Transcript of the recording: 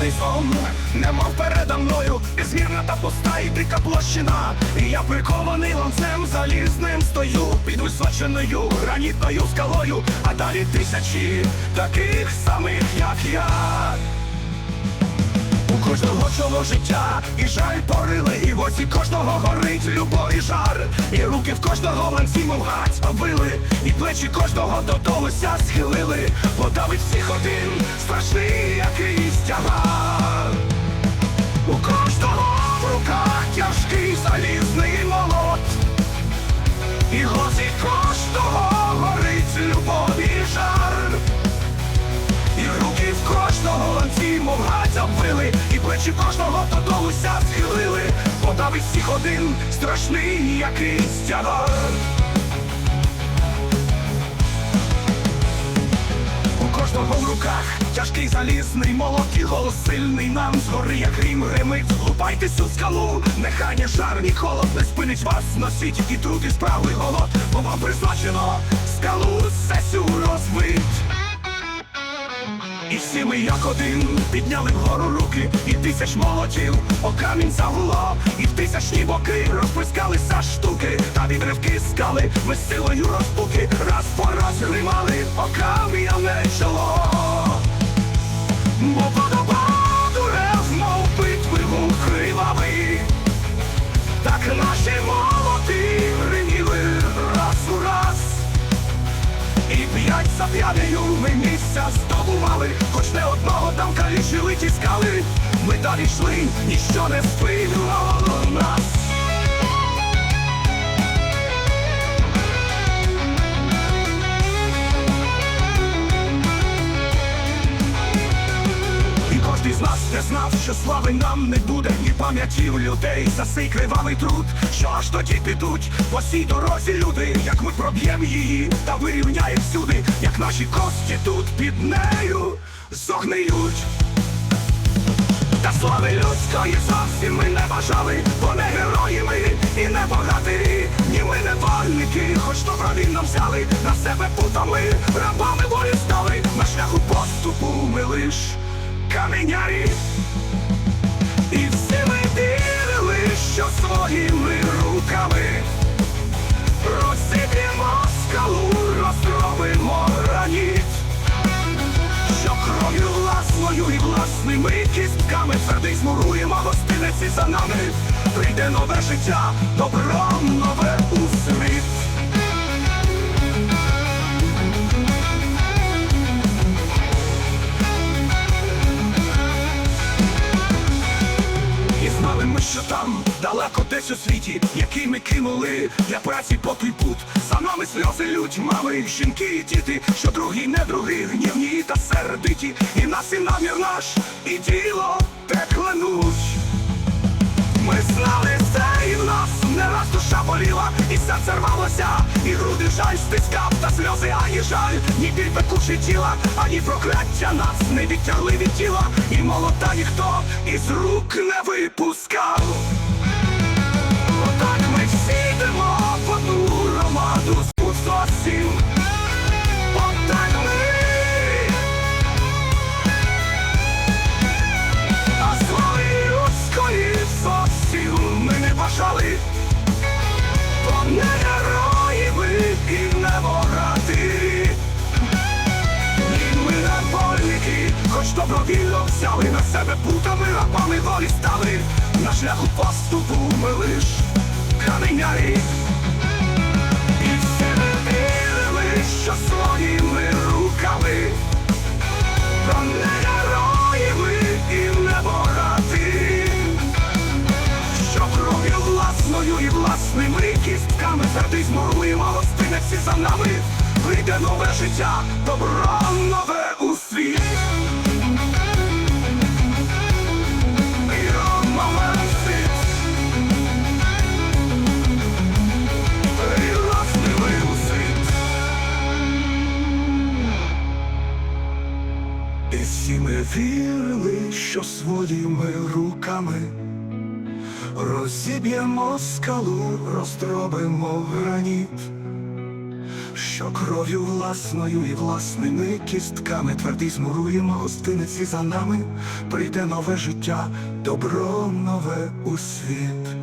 незабутний сон, немов передо мною, безгірна та пуста і дика площина. І я прикований ланцем залізним стою під височеною гранітною скалою, а далі тисячі таких самих, як я. Кожного чоло життя і жаль порили, і в оці кожного горить любов і жар, і руки в кожного ланці мовгать обвили, і плечі кожного додолуся схилили, подавить всіх один страшний якийсь тягар. У кожного в руках тяжкий залізний молот, і глазі кожного горить любов і жар. І руки в кожного ланці, мов гать обвили, плечі кожного додолуся схилили, подавить всіх один страшний якийсь тягар. У кожного в руках тяжкий залізний молот і голос сильний нам згори, як грім гримить. Лупайтесь у скалу, нехай ні жар, ні холод не спинить вас, носіть і труд, і справи голод, бо вам призначено скалу сесю розбить. Всі ми як один підняли вгору руки, і тисяч молотів о камінь загуло, і в тисячні боки розпискалися штуки, та відривки скали ми силою розпуки, раз по раз гримали о кам'яне чоло. Бо подобаду ми місця здобували, хоч не одного там калічили тіскали. Ми далі йшли, ніщо не спинило нас. Що слави нам не буде, ні пам'яті у людей за сей кривавий труд, що аж тоді підуть по цій дорозі люди, як ми проб'ємо її та вирівняємо всюди, як наші кості тут під нею зогниють. Та слави людської зовсім ми не бажали, бо не герої ми і не богатирі, ні ми не вольники, хоч добровільно взяли на себе путами, рабами волі стали, на шляху поступу ми лиш каменярі. І всі ми вірили, що своїми руками розіб'ємо скалу, розробимо граніт що кров'ю власною і власними кістками твердий змуруємо гостиниці за нами. Прийде нове життя, добро нове у світ. Далеко десь у світі, який ми кинули для праці по той пут. За нами сльози лють, мами, жінки і діти, що другі, не другі, гнівні та сердиті. І нас, і намір наш, і діло те клянуть. Ми знали це, і в нас не раз душа боліла, і серце рвалося, і груди жаль стискав, та сльози, ані жаль, ні біль пекучий тіла, ані прокляття нас не відтягли від тіла, і молота ніхто із рук не випускав. Хоч добровільно взяли на себе путами, рабами волі стали. На шляху поступу ми лиш каменярі. І всі ми вірили, що своїми руками то не герої і не богати, що кров'ю власною і власними кістками твердий змуруємо гостиниці за нами. Прийде нове життя, добро нове у світ. І всі ми вірили, що своїми руками розіб'ємо скалу, роздробимо граніт, що кров'ю власною і власними кістками тверді змуруємо гостиниці за нами, прийде нове життя, добро нове у світ.